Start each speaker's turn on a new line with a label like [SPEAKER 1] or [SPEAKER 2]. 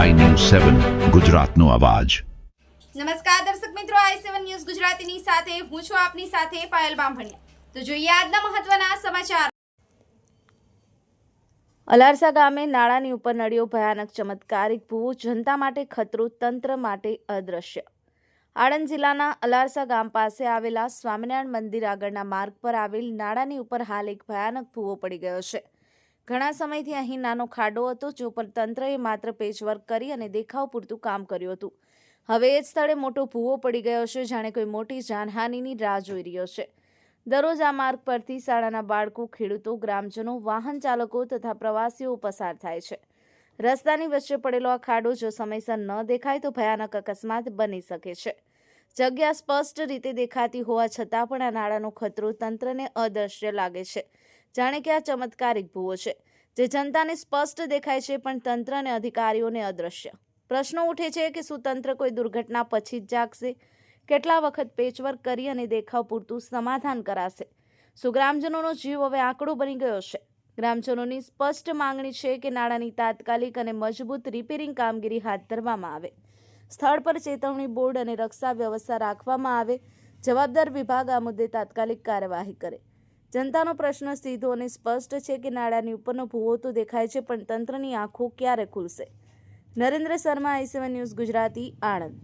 [SPEAKER 1] સેવન ગુજરાતનો અવાજ.
[SPEAKER 2] નમસ્કાર દર્શક મિત્રો આઈ સેવન ન્યૂઝ ગુજરાતીની સાથે હું છું આપની સાથે પાયલ બામભણિયા. તો જોઈએ આજના મહત્વના સમાચાર. અલારસા ગામે નાળાની ઉપર નડ્યો ભયાનક ચમત્કારિક ભૂવો જનતા માટે ખતરો તંત્ર માટે અદ્રશ્ય. આણંદ જિલ્લાના અલારસા ગામ પાસે આવેલા સ્વામિનારાયણ મંદિર આગળના માર્ગ પર આવેલ નાળાની ઉપર હાલ એક ભયાનક ભૂવો પડી ગયો છે. ઘણા સમયથી અહીં નાનો ખાડો હતો, જો પર તંત્રએ માત્ર પેચવર્ક કરી અને દેખાવ પૂરતું કામ કર્યું હતું. હવે એ જ સ્થળે મોટો ભૂવો પડી ગયો છે, જાણે કોઈ મોટી જાનહાનિની રાહ જોઈ રહ્યો છે. દરરોજ આ માર્ગ પરથી શાળાના બાળકો, ખેડૂતો, ગ્રામજનો, વાહન ચાલકો તથા પ્રવાસીઓ પસાર થાય છે. રસ્તાની વચ્ચે પડેલો આ ખાડો જો સમયસર ન દેખાય તો ભયાનક અકસ્માત બની શકે છે. જગ્યા સ્પષ્ટ રીતે દેખાતી હોવા છતાં પણ આ નાળાનો ખતરો તંત્રને અદૃશ્ય લાગે છે. જાણે કે આ ચમત્કારિક ભૂવો છે, જે જનતાને સ્પષ્ટ દેખાય છે પણ તંત્ર અને અધિકારીઓને અદૃશ્ય પ્રશ્નો ઉઠે છે કે શું તંત્ર કોઈ દુર્ઘટના પછી જ જાગશે? કેટલા વખત પેચવર્ક કરી અને દેખાવ પૂરતું સમાધાન કરાશે? શું ગ્રામજનોનો જીવ હવે આંકડો બની ગયો છે? ગ્રામજનોની સ્પષ્ટ માંગણી છે કે નાણાંની તાત્કાલિક અને મજબૂત રિપેરિંગ કામગીરી હાથ ધરવામાં આવે. સ્થળ પર ચેતવણી બોર્ડ અને રક્ષા વ્યવસ્થા રાખવામાં આવે. જવાબદાર વિભાગ આ મુદ્દે તાત્કાલિક કાર્યવાહી કરે. જનતાનો પ્રશ્ન સીધો અને સ્પષ્ટ છે કે નાળાની ઉપરનો ભૂવો તો દેખાય છે, પણ તંત્રની આંખો ક્યારે ખુલશે? Narendra Sharma, I news Gujarati, Anand.